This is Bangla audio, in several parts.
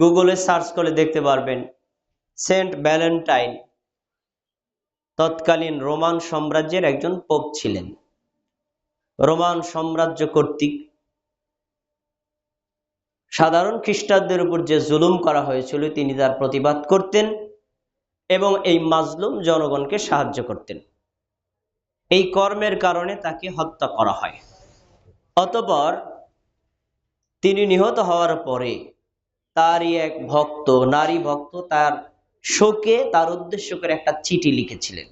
গুগলে সার্চ করে দেখতে পারবেন, সেন্ট ভ্যালেন্টাইন, তৎকালীন রোমান সাম্রাজ্যের একজন পোপ ছিলেন। রোমান সাম্রাজ্য কর্তৃক সাধারণ খ্রিস্টানদের উপর যে জুলুম করা হয়েছিল, তিনি তার প্রতিবাদ করতেন এবং এই মাজলুম জনগণকে সাহায্য করতেন। এই কর্মের কারণে তাকে হত্যা করা হয়। অতপর তিনি নিহত হওয়ার পরে তারই এক ভক্ত, নারী ভক্ত তার শোকে, তার উদ্দেশ্য করে একটা চিঠি লিখেছিলেন।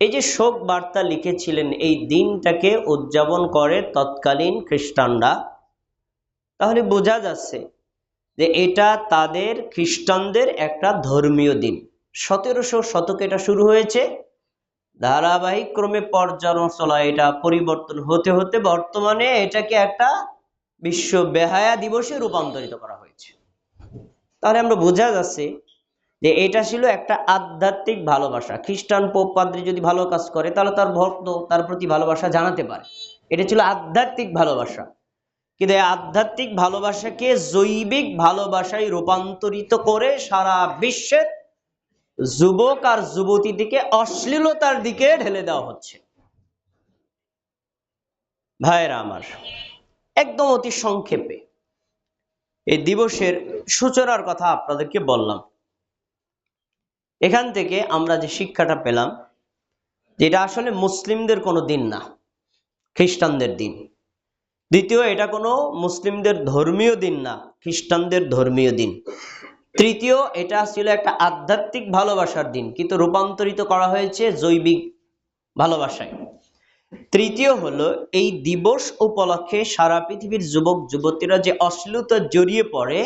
এই যে শোক বার্তা লিখেছিলেন, এই দিনটাকে উদযাপন করে তৎকালীন খ্রিস্টানরা, তাহলে বোঝা যাচ্ছে যে এটা তাদের খ্রিস্টানদের একটা ধর্মীয় দিন। সতেরোশো শতকে এটা শুরু হয়েছে ধারাবাহিক ক্রমে পর্যালোচনা এটা পরিবর্তন হতে হতে বর্তমানে এটাকে একটা বিশ্ব বেহায়া দিবসে রূপান্তরিত করা হয়েছে। তাহলে আমরা বোঝা যাচ্ছে যে এটা ছিল একটা আধ্যাত্মিক ভালোবাসা। খ্রিস্টান পোপ পাদ্রী যদি ভালো কাজ করে, তাহলে তার ভক্ত তার প্রতি ভালোবাসা জানাতে পারে। এটা ছিল আধ্যাত্মিক ভালোবাসা। কিন্তু এই আধ্যাত্মিক ভালোবাসাকে জৈবিক ভালোবাসায় রূপান্তরিত করে সারা বিশ্বের যুবক আর যুবতী দিকে অশ্লীলতার দিকে ঢেলে দেওয়া হচ্ছে। ভাইরা আমার একদম অতি সংক্ষেপে। এই দিবসের সূচনার কথা আপনাদেরকে বললাম। এখান থেকে আমরা যে শিক্ষাটা পেলাম, যেটা আসলে মুসলিমদের কোনো দিন না, খ্রিস্টানদের দিন। দ্বিতীয়, এটা কোনো মুসলিমদের ধর্মীয় দিন না, খ্রিস্টানদের ধর্মীয় দিন। তৃতীয়, এটা ছিল একটা আধ্যাত্মিক ভালোবাসার দিন, কিন্তু রূপান্তরিত করা হয়েছে জৈবিক ভালোবাসায়। তৃতীয় হলো এই দিবস উপলক্ষে সারা পৃথিবীর যুবক যুবতীরা যে অশ্লীলতা জড়িয়ে পড়ে